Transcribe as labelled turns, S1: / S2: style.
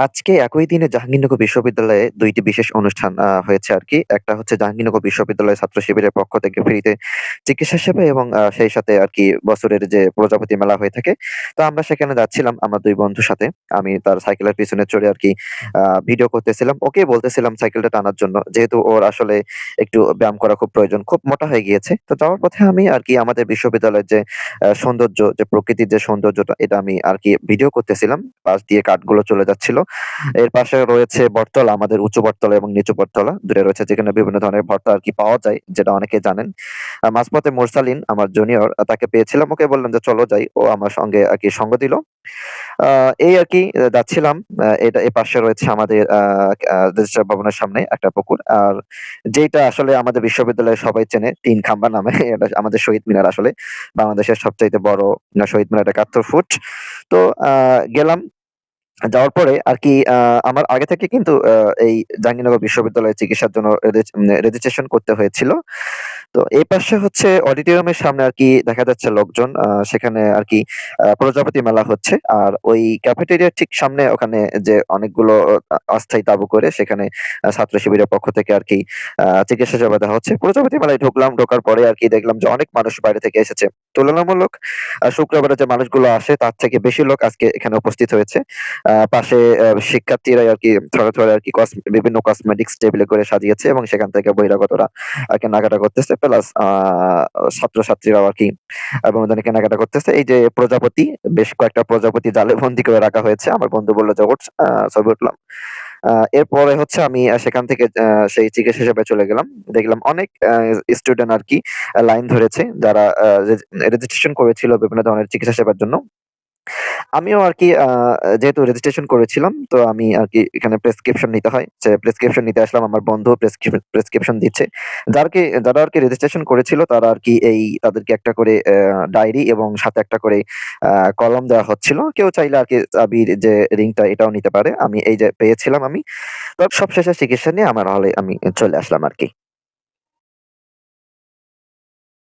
S1: আজকে একই দিনে জাহাঙ্গীরনগর বিশ্ববিদ্যালয়ে দুইটি বিশেষ অনুষ্ঠান হয়েছে আরকি। একটা হচ্ছে জাহাঙ্গীরনগর বিশ্ববিদ্যালয়ের ছাত্র শিবিরের পক্ষ থেকে ফ্রিতে চিকিৎসা সেবা এবং আ সেই সাথে আরকি বছরের যে প্রজাপতি মেলা হয়ে থাকে। তো আমরা সেখানে যাচ্ছিলাম আমার দুই বন্ধুর সাথে। আমি তার সাইকেলের পিছনে চড়ে আরকি আ ভিডিও করতেছিলাম। ওকেই বলতেছিলাম সাইকেলটা টানার জন্য। যেহেতু ওর আসলে একটু ব্যায়াম করা খুব প্রয়োজন। খুব মোটা হয়ে গিয়েছে। তো যাওয়ার পথে আমি আর কি আমাদের বিশ্ববিদ্যালয়ের যে আ সৌন্দর্য, যে প্রকৃতির যে সৌন্দর্যটা এটা আমি আর কি ভিডিও করতেছিলাম। পাশ দিয়ে কাঠগুলো চলে যাচ্ছিল। এর পাশে রয়েছে বটতলা, আমাদের উঁচু বটতলা এবং নিচু বটতলা। দূরে রয়েছে যেখানে বিভিন্ন ধরনের ভর্তা আরকি পাওয়া যায়, যেটা অনেকে জানেন। মাঝপথে মুরসালিন আমার জুনিয়র তাকে পেয়েছিলাম। ওকে বললাম যে, "চলো যাই।" ও আমার সঙ্গে আরকি সঙ্গ দিল। এই আরকি আ যাচ্ছিলাম। এটা এপাশে রয়েছে আমাদের রেজিস্ট্রার ভবনের সামনে একটা পুকুর। আর যেটা আসলে আমাদের বিশ্ববিদ্যালয়ে সবাই চেনে তিন খাম্বা নামে। এটা আমাদের শহীদ মিনার আসলে। বাংলাদেশের সবচাইতে বড় শহীদ মিনার ৭১ ফুট। তো গেলাম। যাওয়ার পরে আরকি আ আমার আগে থেকে কিন্তু এই জাহাঙ্গীরনগর বিশ্ববিদ্যালয়ে চিকিৎসার জন্য রেজিস্ট্রেশন করতে হয়েছিল। তো এই পাশে হচ্ছে অডিটোরিয়ামের সামনে আর কি দেখা যাচ্ছে লোকজন। সেখানে আরকি আ প্রজাপতি মেলা হচ্ছে। আর ওই ক্যাফেটেরিয়ার ঠিক সামনে ওখানে যে অনেকগুলো অস্থায়ী তাঁবু করে সেখানে ছাত্র শিবিরের পক্ষ থেকে আরকি আ চিকিৎসা সেবা দেওয়া হচ্ছে। প্রজাপতি মেলায় ঢুকলাম। ঢোকার পরে আর কি দেখলাম যে অনেক মানুষ বাইরে থেকে এসেছে। তুলনামূলক শুক্রবারে যে মানুষগুলো আসে তার থেকে বেশি লোক আজকে এখানে উপস্থিত হয়েছে। পাশে আ শিক্ষার্থীরাই আরকি থরে, থরে আরকি কস বিভিন্ন কসমেটিক্স টেবিলে করে সাজিয়েছে এবং সেখান থেকে বহিরাগতরা আরকি কেনাকাটা করতেছে। প্লাস ছাত্রছাত্রীরাও আরকি আ বিনোদনের কেনাকাটা করতেছে। এই যে প্রজাপতি, বেশ কয়েকটা প্রজাপতি জালে বন্দি করে রাখা হয়েছে। আমার বন্ধু বলল যে, "ওঠ।" ছবি উঠলাম। এরপরে হচ্ছে আমি সেখান থেকে সেই চিকিৎসা সেবায় চলে গেলাম। দেখলাম অনেক স্টুডেন্ট আর কি লাইন ধরেছে যারা রেজিস্ট্রেশন করেছিল বিভিন্ন ধরনের চিকিৎসা সেবার জন্য। আমিও আরকি আ যেহেতু রেজিস্ট্রেশন করেছিলাম, তো আমি আর কি এখানে প্রেসক্রিপশন নিতে হয়। যে প্রেসক্রিপশন নিতে আসলাম। আমার বন্ধু প্রেসক্রিপ প্রেসক্রিপশন দিচ্ছে। যারকে যারা আর কি রেজিস্ট্রেশন করেছিল তারা আর কি এই তাদেরকে একটা করে ডায়েরি এবং সাথে একটা করে কলম দেওয়া হচ্ছিল। কেউ চাইলে আর কি চাবির যে রিংটা এটাও নিতে পারে। আমি এই যে পেয়েছিলাম আমি। তো সব সবশেষে চিকিৎসা নিয়ে আমার হলে আমি চলে আসলাম আরকি।